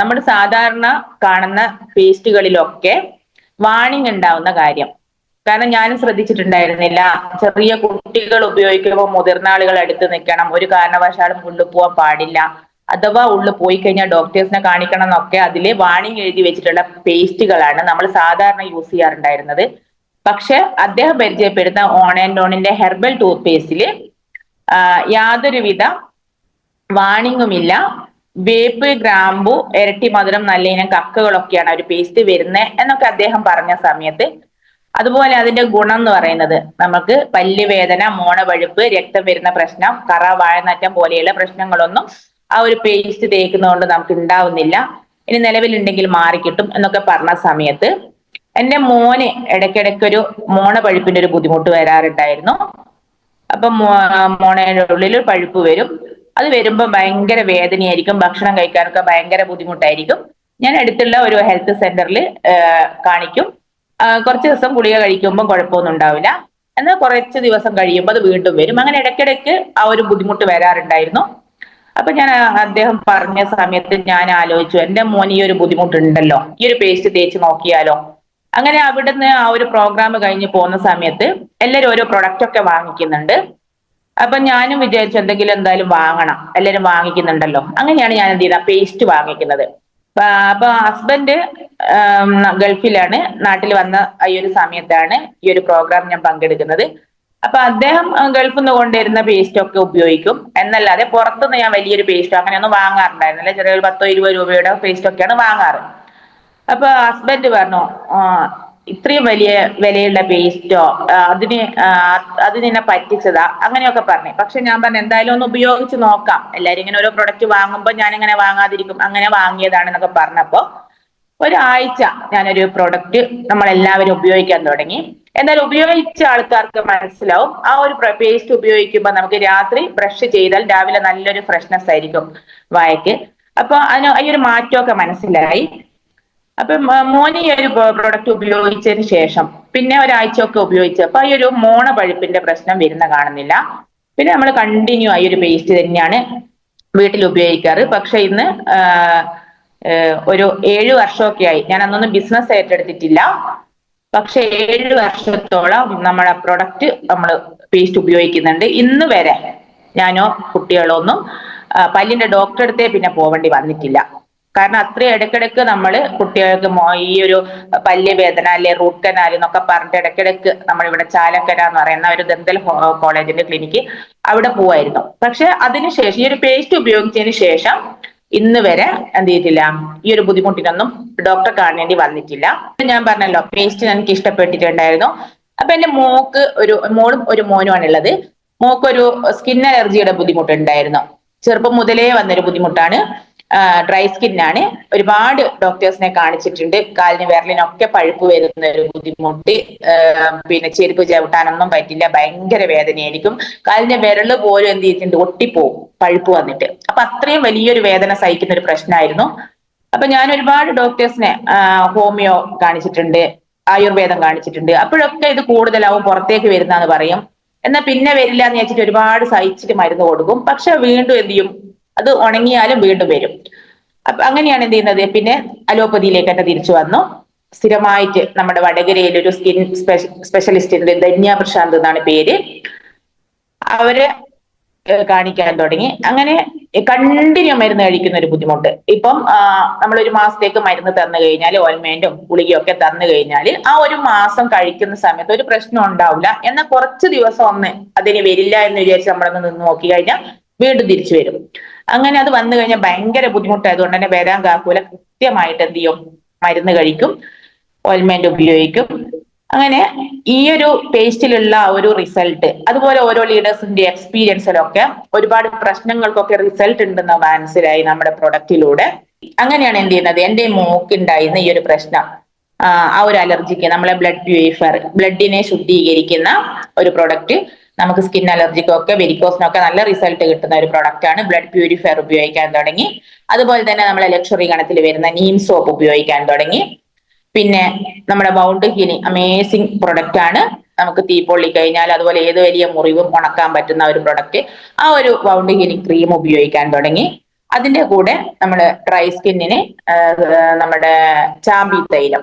നമ്മൾ സാധാരണ കാണുന്ന പേസ്റ്റുകളിലൊക്കെ വാണിംഗ് ഉണ്ടാവുന്ന കാര്യം. കാരണം ഞാനും ശ്രദ്ധിച്ചിട്ടുണ്ടായിരുന്നില്ല. ചെറിയ കുട്ടികൾ ഉപയോഗിക്കുമ്പോൾ മുതിർന്ന ആളുകൾ അടുത്ത് നിൽക്കണം. ഒരു കാരണവശാലും ഉള്ളു പോവാൻ പാടില്ല. അഥവാ ഉള്ളു പോയി കഴിഞ്ഞാൽ ഡോക്ടേഴ്സിനെ കാണിക്കണം എന്നൊക്കെ അതിൽ വാണിംഗ് എഴുതി വെച്ചിട്ടുള്ള പേസ്റ്റുകളാണ് നമ്മൾ സാധാരണ യൂസ് ചെയ്യാറുണ്ടായിരുന്നത്. പക്ഷെ അദ്ദേഹം പരിചയപ്പെടുന്ന ഓൺ ആൻഡ് ഓണിന്റെ ഹെർബൽ ടൂത്ത് പേസ്റ്റിൽ യാതൊരുവിധ വാണിങ്ങുമില്ല വേപ്പ് ഗ്രാമ്പു ഇരട്ടി മധുരം നല്ല ഇനം കക്കകളൊക്കെയാണ് ഒരു പേസ്റ്റ് വരുന്നത് എന്നൊക്കെ അദ്ദേഹം പറഞ്ഞ സമയത്ത്. അതുപോലെ അതിന്റെ ഗുണം എന്ന് പറയുന്നത് നമുക്ക് പല്ല് വേദന മോണവഴുപ്പ് രക്തം വരുന്ന പ്രശ്നം കറ വാഴനാറ്റം പോലെയുള്ള പ്രശ്നങ്ങളൊന്നും ആ ഒരു പേസ്റ്റ് തേക്കുന്നതുകൊണ്ട് നമുക്ക് ഉണ്ടാവുന്നില്ല. ഇനി നിലവിലുണ്ടെങ്കിൽ മാറിക്കിട്ടും എന്നൊക്കെ പറഞ്ഞ സമയത്ത് എന്റെ മോന് ഇടയ്ക്കിടയ്ക്കൊരു മോണപഴുപ്പിന്റെ ഒരു ബുദ്ധിമുട്ട് വരാറുണ്ടായിരുന്നു. അപ്പൊ മോണയുടെ ഉള്ളിൽ പഴുപ്പ് വരും. അത് വരുമ്പോൾ ഭയങ്കര വേദനയായിരിക്കും ഭക്ഷണം കഴിക്കാനൊക്കെ ഭയങ്കര ബുദ്ധിമുട്ടായിരിക്കും. ഞാൻ അടുത്തുള്ള ഒരു ഹെൽത്ത് സെന്ററിൽ കാണിക്കും. കുറച്ച് ദിവസം ഗുളിക കഴിക്കുമ്പോൾ കുഴപ്പമൊന്നും ഉണ്ടാവില്ല. എന്നാൽ കുറച്ച് ദിവസം കഴിയുമ്പോൾ അത് വീണ്ടും വരും. അങ്ങനെ ഇടയ്ക്കിടയ്ക്ക് ആ ഒരു ബുദ്ധിമുട്ട് വരാറുണ്ടായിരുന്നു. അപ്പൊ ഞാൻ അദ്ദേഹം പറഞ്ഞ സമയത്ത് ഞാൻ ആലോചിച്ചു എന്റെ മോൻ ഈ ഒരു ബുദ്ധിമുട്ടുണ്ടല്ലോ. ഈ ഒരു പേസ്റ്റ് തേച്ച് നോക്കിയാലോ? അങ്ങനെ അവിടുന്ന് ആ ഒരു പ്രോഗ്രാം കഴിഞ്ഞ് പോകുന്ന സമയത്ത് എല്ലാവരും ഓരോ പ്രൊഡക്റ്റ് ഒക്കെ വാങ്ങിക്കുന്നുണ്ട്. അപ്പൊ ഞാനും വിചാരിച്ചു എന്തെങ്കിലും എന്തായാലും വാങ്ങണം. എല്ലാരും വാങ്ങിക്കുന്നുണ്ടല്ലോ. അങ്ങനെയാണ് ഞാൻ എന്ത് ചെയ്യുന്നത് പേസ്റ്റ് വാങ്ങിക്കുന്നത്. അപ്പൊ ഹസ്ബൻഡ് ഗൾഫിലാണ്. നാട്ടിൽ വന്ന ഈ ഒരു സമയത്താണ് ഈ ഒരു പ്രോഗ്രാം ഞാൻ പങ്കെടുക്കുന്നത്. അപ്പൊ അദ്ദേഹം ഗൾഫിൽ നിന്ന് കൊണ്ടുവരുന്ന പേസ്റ്റ് ഒക്കെ ഉപയോഗിക്കും. എന്നല്ലാതെ പുറത്തുനിന്ന് ഞാൻ വലിയൊരു പേസ്റ്റ് അങ്ങനെയൊന്നും വാങ്ങാറുണ്ടായിരുന്നില്ല. ചെറിയ ഒരു പത്തോ ഇരുപത് രൂപയുടെ പേസ്റ്റ് ഒക്കെയാണ് വാങ്ങാറ്. അപ്പൊ ഹസ്ബൻഡ് പറഞ്ഞു ഇത്രയും വലിയ വിലയുള്ള പേസ്റ്റോ അതിന് അത് നിന്നെ പറ്റിച്ചതാ? അങ്ങനെയൊക്കെ പറഞ്ഞു. പക്ഷെ ഞാൻ പറഞ്ഞു എന്തായാലും ഒന്ന് ഉപയോഗിച്ച് നോക്കാം. എല്ലാരും ഇങ്ങനെ ഓരോ പ്രൊഡക്റ്റ് വാങ്ങുമ്പോൾ ഞാൻ ഇങ്ങനെ വാങ്ങാതിരിക്കും അങ്ങനെ വാങ്ങിയതാണെന്നൊക്കെ പറഞ്ഞപ്പോ ഒരാഴ്ച ഞാനൊരു പ്രൊഡക്റ്റ് നമ്മൾ എല്ലാവരും ഉപയോഗിക്കാൻ തുടങ്ങി. എന്നാൽ ഉപയോഗിച്ച ആൾക്കാർക്ക് മനസ്സിലാവും. ആ ഒരു പേസ്റ്റ് ഉപയോഗിക്കുമ്പോൾ നമുക്ക് രാത്രി ബ്രഷ് ചെയ്താൽ രാവിലെ നല്ലൊരു ഫ്രഷ്നെസ് ആയിരിക്കും വായക്ക്. അപ്പൊ അതിന് ഈ ഒരു മാറ്റമൊക്കെ മനസ്സിലായി. അപ്പൊ മോന് ഈ ഒരു പ്രോഡക്റ്റ് ഉപയോഗിച്ചതിന് ശേഷം പിന്നെ ഒരാഴ്ചയൊക്കെ ഉപയോഗിച്ചു അപ്പൊ ഈ ഒരു മോണ പഴുപ്പിന്റെ പ്രശ്നം വരുന്ന കാണുന്നില്ല. പിന്നെ നമ്മൾ കണ്ടിന്യൂ ആയി ഒരു പേസ്റ്റ് തന്നെയാണ് വീട്ടിൽ ഉപയോഗിക്കാറ്. പക്ഷെ ഇന്ന് ഒരു ഏഴു വർഷമൊക്കെ ആയി ഞാൻ അന്നൊന്നും ബിസിനസ് ഏറ്റെടുത്തിട്ടില്ല. പക്ഷെ ഏഴ് വർഷത്തോളം നമ്മുടെ പ്രൊഡക്റ്റ് നമ്മൾ പേസ്റ്റ് ഉപയോഗിക്കുന്നുണ്ട്. ഇന്ന് വരെ ഞാനോ കുട്ടികളോ ഒന്നും പല്ലിന്റെ ഡോക്ടറെ അടുത്തേ പിന്നെ പോവേണ്ടി വന്നിട്ടില്ല. കാരണം അത്രയും ഇടയ്ക്കിടയ്ക്ക് നമ്മൾ കുട്ടികൾക്ക് ഈ ഒരു പല്ല് വേദന അല്ലെ റൂട്ട് കനാൽ എന്നൊക്കെ പറഞ്ഞിട്ട് ഇടയ്ക്കിടയ്ക്ക് നമ്മൾ ഇവിടെ ചാലക്കര എന്ന് പറയുന്ന ഒരു ദന്തൽ കോളേജിന്റെ ക്ലിനിക്ക് അവിടെ പോവായിരുന്നു. പക്ഷെ അതിനുശേഷം ഈ ഒരു പേസ്റ്റ് ഉപയോഗിച്ചതിന് ശേഷം ഇന്ന് വരെ എന്ത് ചെയ്തിട്ടില്ല. ഈ ഒരു ബുദ്ധിമുട്ടിനൊന്നും ഡോക്ടറെ കാണേണ്ടി വന്നിട്ടില്ല. ഞാൻ പറഞ്ഞല്ലോ പേസ്റ്റ് എനിക്ക് ഇഷ്ടപ്പെട്ടിട്ടുണ്ടായിരുന്നു. അപ്പൊ എന്റെ മോക്ക് ഒരു മോളും ഒരു മോനുമാണുള്ളത് മോക്കൊരു സ്കിൻ അലർജിയുടെ ബുദ്ധിമുട്ടുണ്ടായിരുന്നു. ചെറുപ്പം മുതലേ വന്നൊരു ബുദ്ധിമുട്ടാണ്. ഡ്രൈ സ്കിന്നാണ് ഒരുപാട് ഡോക്ടേഴ്സിനെ കാണിച്ചിട്ടുണ്ട്. കാലിന് വിരലിനൊക്കെ പഴുപ്പ് വരുന്ന ഒരു ബുദ്ധിമുട്ട്. പിന്നെ ചെരുപ്പ് ചവിട്ടാനൊന്നും പറ്റില്ല. ഭയങ്കര വേദനയായിരിക്കും. കാലിന്റെ വിരൽ പോലും എന്ത് ചെയ്തിട്ടുണ്ട്? ഒട്ടിപ്പോവും. പഴുപ്പ് വന്നിട്ട്. അപ്പൊ അത്രയും വലിയൊരു വേദന സഹിക്കുന്ന ഒരു പ്രശ്നമായിരുന്നു അപ്പൊ ഞാൻ ഒരുപാട് ഡോക്ടേഴ്സിനെ ഹോമിയോ കാണിച്ചിട്ടുണ്ട്. ആയുർവേദം കാണിച്ചിട്ടുണ്ട്. അപ്പോഴൊക്കെ ഇത് കൂടുതലാവും പുറത്തേക്ക് വരുന്നതെന്ന് പറയും. എന്നാൽ പിന്നെ വരില്ല എന്ന് വെച്ചിട്ട് ഒരുപാട് സഹിച്ചിട്ട് മരുന്ന് കൊടുക്കും. പക്ഷെ വീണ്ടും എന്ത് ചെയ്യും? അത് ഉണങ്ങിയാലും വീണ്ടും വരും. അപ്പൊ അങ്ങനെയാണ് എന്ത് ചെയ്യുന്നത്? പിന്നെ അലോപ്പതിയിലേക്ക് തന്നെ തിരിച്ചു വന്നു. സ്ഥിരമായിട്ട് നമ്മുടെ വടകരയിൽ ഒരു സ്കിൻ സ്പെഷ്യലിസ്റ്റ് ഉണ്ട്. ധന്യ പ്രശാന്ത് എന്നാണ് പേര്. അവരെ കാണിക്കാൻ തുടങ്ങി. അങ്ങനെ കണ്ടിന്യൂ മരുന്ന് കഴിക്കുന്ന ഒരു ബുദ്ധിമുട്ട്. ഇപ്പം നമ്മളൊരു മാസത്തേക്ക് മരുന്ന് തന്നു കഴിഞ്ഞാൽ ഓയിൽമെന്റും ഗുളികയും ഒക്കെ തന്നു കഴിഞ്ഞാൽ ആ ഒരു മാസം കഴിക്കുന്ന സമയത്ത് ഒരു പ്രശ്നം ഉണ്ടാവില്ല. എന്നാൽ കുറച്ച് ദിവസം ഒന്ന് അതിന് വരില്ല എന്ന് വിചാരിച്ച് നമ്മളൊന്ന് നിന്ന് നോക്കി കഴിഞ്ഞാൽ വീണ്ടും തിരിച്ചു വരും. അങ്ങനെ അത് വന്നു കഴിഞ്ഞാൽ ഭയങ്കര ബുദ്ധിമുട്ടായതുകൊണ്ട് തന്നെ വരാൻ കാക്കൂല കൃത്യമായിട്ട് എന്ത് ചെയ്യും? മരുന്ന് കഴിക്കും ഓയിൽമെന്റ് ഉപയോഗിക്കും. അങ്ങനെ ഈ ഒരു പേസ്റ്റിലുള്ള ഒരു റിസൾട്ട് അതുപോലെ ഓരോ ലീഡേഴ്സിന്റെ എക്സ്പീരിയൻസിലൊക്കെ ഒരുപാട് പ്രശ്നങ്ങൾക്കൊക്കെ റിസൾട്ട് ഉണ്ടെന്ന് മനസ്സിലായി നമ്മുടെ പ്രൊഡക്റ്റിലൂടെ അങ്ങനെയാണ് എന്ത് ചെയ്യുന്നത്? എന്റെ മോക്കുണ്ടായിരുന്ന ഈ ഒരു പ്രശ്നം. ആ ഒരു അലർജിക്ക് നമ്മളെ ബ്ലഡ് പ്യൂരിഫയർ ബ്ലഡിനെ ശുദ്ധീകരിക്കുന്ന ഒരു പ്രൊഡക്റ്റ് നമുക്ക് സ്കിൻ അലർജിക്കും ഒക്കെ വെരിക്കോസിനൊക്കെ നല്ല റിസൾട്ട് കിട്ടുന്ന ഒരു പ്രോഡക്റ്റ് ആണ്. ബ്ലഡ് പ്യൂരിഫയർ ഉപയോഗിക്കാൻ തുടങ്ങി. അതുപോലെ തന്നെ നമ്മളെ ലക്ഷറി ഗണത്തിൽ വരുന്ന നീം സോപ്പ് ഉപയോഗിക്കാൻ തുടങ്ങി. പിന്നെ നമ്മുടെ ബൗണ്ട് ഹിനി അമേസിംഗ് പ്രൊഡക്റ്റ് ആണ്. നമുക്ക് തീ പൊള്ളി കഴിഞ്ഞാൽ അതുപോലെ ഏത് വലിയ മുറിവും ഉണക്കാൻ പറ്റുന്ന ഒരു പ്രൊഡക്റ്റ് ആ ഒരു ബൗണ്ട് ഹിനി ക്രീം ഉപയോഗിക്കാൻ തുടങ്ങി. അതിന്റെ കൂടെ നമ്മൾ ഡ്രൈ സ്കിന്നിന് നമ്മുടെ ചാമ്പി തൈലം.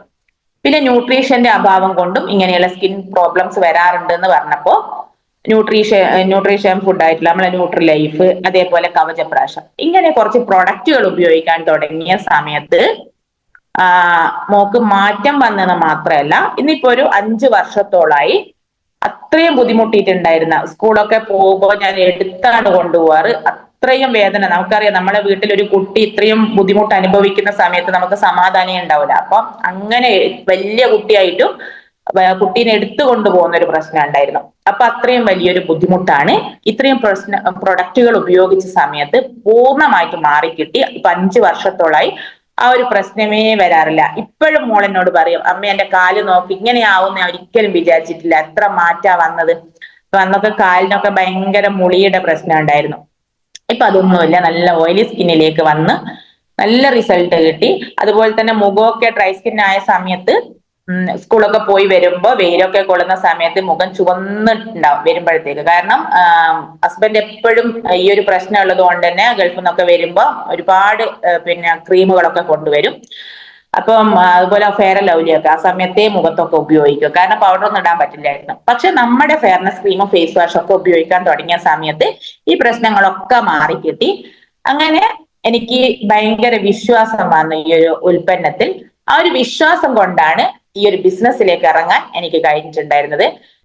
പിന്നെ ന്യൂട്രീഷന്റെ അഭാവം കൊണ്ടും ഇങ്ങനെയുള്ള സ്കിൻ പ്രോബ്ലംസ് വരാറുണ്ട് എന്ന് പറഞ്ഞപ്പോ ന്യൂട്രീഷൻ ന്യൂട്രീഷൻ ഫുഡ് ആയിട്ടുള്ള നമ്മളെ ന്യൂട്രി ലൈഫ് അതേപോലെ കവചപ്രാശം. ഇങ്ങനെ കുറച്ച് പ്രൊഡക്റ്റുകൾ ഉപയോഗിക്കാൻ തുടങ്ങിയ സമയത്ത് മോക്ക് മാറ്റം വന്നെന്ന് മാത്രമല്ല ഇന്നിപ്പോ ഒരു അഞ്ച് വർഷത്തോളായി അത്രയും ബുദ്ധിമുട്ടിയിട്ടുണ്ടായിരുന്ന സ്കൂളൊക്കെ പോകുമ്പോൾ ഞാൻ എടുത്താണ് കൊണ്ടുപോവാറ് അത്രയും വേദന. നമുക്കറിയാം നമ്മളെ വീട്ടിൽ ഒരു കുട്ടി ഇത്രയും ബുദ്ധിമുട്ട് അനുഭവിക്കുന്ന സമയത്ത് നമുക്ക് സമാധാനം ഉണ്ടാവില്ല. അപ്പൊ അങ്ങനെ വലിയ കുട്ടിയായിട്ടും കുട്ടീനെ എടുത്തു കൊണ്ടുപോകുന്ന ഒരു പ്രശ്നം ഉണ്ടായിരുന്നു. അപ്പൊ അത്രയും വലിയൊരു ബുദ്ധിമുട്ടാണ്. ഇത്രയും പ്രശ്ന പ്രൊഡക്റ്റുകൾ ഉപയോഗിച്ച സമയത്ത് പൂർണമായിട്ട് മാറിക്കിട്ടി. ഇപ്പൊ അഞ്ചു വർഷത്തോളായി ആ ഒരു പ്രശ്നമേ വരാറില്ല. ഇപ്പോഴും മോൾ എന്നോട് പറയും അമ്മ എന്റെ കാൽ നോക്കി ഇങ്ങനെയാവും ഞാൻ ഒരിക്കലും വിചാരിച്ചിട്ടില്ല. എത്ര മാറ്റാ വന്നത്? അന്നൊക്കെ കാലിനൊക്കെ ഭയങ്കര മുളിയുടെ പ്രശ്നം ഉണ്ടായിരുന്നു. ഇപ്പൊ അതൊന്നുമില്ല. നല്ല ഓയിലി സ്കിന്നിലേക്ക് വന്ന് നല്ല റിസൾട്ട് കിട്ടി. അതുപോലെ തന്നെ മുഖമൊക്കെ ഡ്രൈ സ്കിന്നായ സമയത്ത് സ്കൂളൊക്കെ പോയി വരുമ്പോ വെയിലൊക്കെ കൊള്ളുന്ന സമയത്ത് മുഖം ചുവന്നിട്ടുണ്ടാവും വരുമ്പോഴത്തേക്ക്. കാരണം ഹസ്ബൻഡ് എപ്പോഴും ഈ ഒരു പ്രശ്നം ഉള്ളത് കൊണ്ട് തന്നെ ഗൾഫിൽ നിന്നൊക്കെ വരുമ്പോ ഒരുപാട് പിന്നെ ക്രീമുകളൊക്കെ കൊണ്ടുവരും. അപ്പം അതുപോലെ ഫെയർ ലവ്ലിയൊക്കെ ആ സമയത്തെ മുഖത്തൊക്കെ ഉപയോഗിക്കും. കാരണം പൗഡർ ഒന്നും ഇടാൻ പറ്റില്ലായിരുന്നു. പക്ഷെ നമ്മുടെ ഫെയർനെസ് ക്രീമും ഫേസ് വാഷും ഒക്കെ ഉപയോഗിക്കാൻ തുടങ്ങിയ സമയത്ത് ഈ പ്രശ്നങ്ങളൊക്കെ മാറിക്കിട്ടി. അങ്ങനെ എനിക്ക് ഭയങ്കര വിശ്വാസം വന്നു ഈ ഒരു ഉൽപ്പന്നത്തിൽ. ആ ഒരു വിശ്വാസം കൊണ്ടാണ് ഈ ഒരു ബിസിനസ്സിലേക്ക് ഇറങ്ങാൻ എനിക്ക് കഴിഞ്ഞിട്ടുണ്ടായിരുന്നത്.